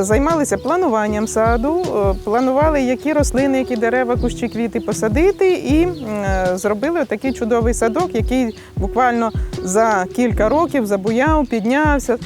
займалися плануванням саду, е, планували, які рослини, які дерева, кущі, квіти посадити, і е, зробили такий чудовий садок, який буквально за кілька років забуяв, піднявся.